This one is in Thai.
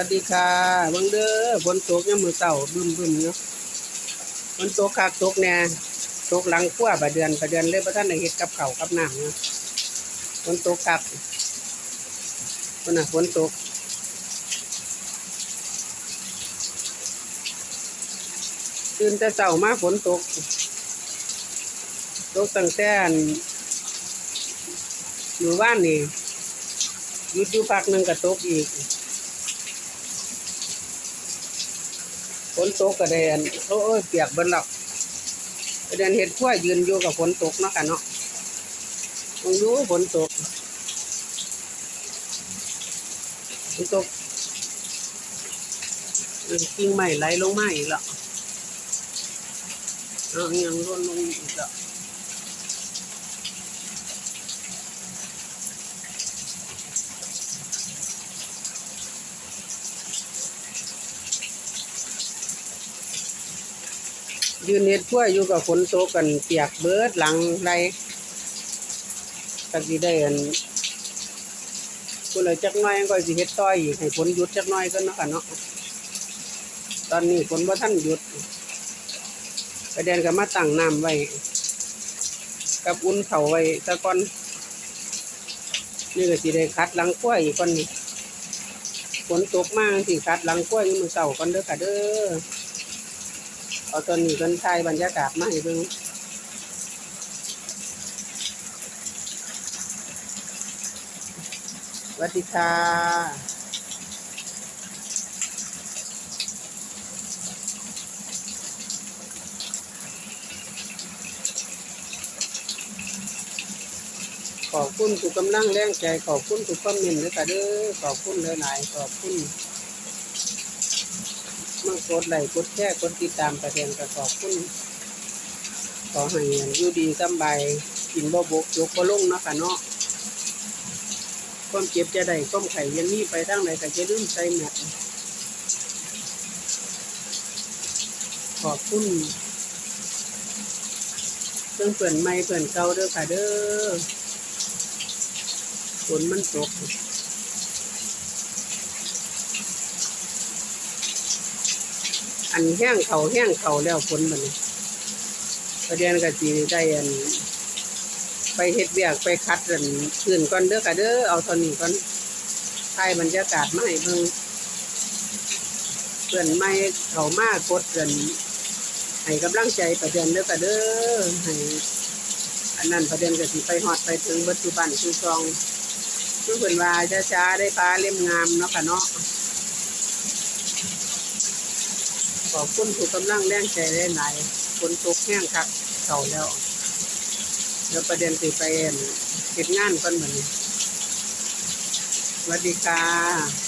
วัสดีค่ะบิ่งเด้อฝนตกยามมื้อเช้าบึมบึมเนาะฝนตกคักตกแน่ตกหลังครัวบะเดือนบะเดือนเลยบ่ทันได้เฮ็ดกับเข้ากับน้ำเนาะฝนตกคักฝนน่ะฝนตกตื่นแต่เช้ามาฝนตก ตกตั้งแต่อันอยู่บ้านนี่ยุดอยู่พักหนึ่งก็ตกอีก ฝนตกกระเด้อันโอ้ยเปียกเบิ่นละกระเด็นเห็ดขั้วยืนอยู่กับฝนตกเนาะค่ะเนาะมองดูฝนตกฝนตกเออกิ่งไม้ไหลลงมาอีกแล้วเอาอิหยังร่นลงอีกแล้ว ยืนเห็ดขั้วอยู่กับฝนตกกันเปียกเบิดหลังไรตักดีได้อันกูเลยจักน้อยก็สิเฮ็ดต่อยอีกให้ฝนหยุดจักน้อยก็เนาะค่ะเนาะตอนนี้ฝนว่ท่านหยุดประเด็นก็มาตั้งน้ำไว้กับอุ่นเข่าไว้ตะก่อนนี่ก็สิได้คัดหลังขั้วอีกก่อนนี่ฝนตกมากสิคัดหลังขั้วอยู่มือเก่าก่อนเด้อค่ะเด้อ เอาตอนนี้กันถ่ายบรรยากาศมาให้เบิ่งสวัสดีค่ะขอบคุณทุกกำลังแรงใจขอบคุณทุกคอมเมนต์ด้วยค่ะเด้อขอบคุณหลายๆขอบคุณ มากดไลค์กดแชร์กดติดตามประเด็นก็ขอบคุณขอให้อยู่ดีสบายกินบ่บกยกบ่ลงเนาะค่ะเนาะความเจ็บจะได้ความไข่ยังนี้ไปทางไหนก็จะลืมใส่แมทขอบคุณเพื่อนเพื่อนใหม่เพื่อนเก่าเด้อค่ะเด้อฝนมันตก อันแห้งเขาแห้งเขาแล้วฝนมันประเด็นก็สิได้อัน ไปเฮ็ดเบียกไปคัดอันพื้นก่อนเด้อค่ะเด้อเอาเท่านี้ก่อนถ่ายบรรยากาศมาให้เบิ่งเพื่อนไม่เขามากกดกันให้กำลังใจประเด็นเด้อค่ะเด้อให้อันนั้นประเด็นก็สิไปฮอดไปถึงปัจจุบันคือซองคือเพิ่นว่าช้าๆได้ปลาเล่มงามเนาะค่ะเนาะ ข อบคุณถูกกำลังแรงใจได้หลายฝนตกแห้งคักเก่าแล้วเดี๋ยวประเด็นสิไปเฮ็ดงานก่อนเหมือนสวัสดีค่ะ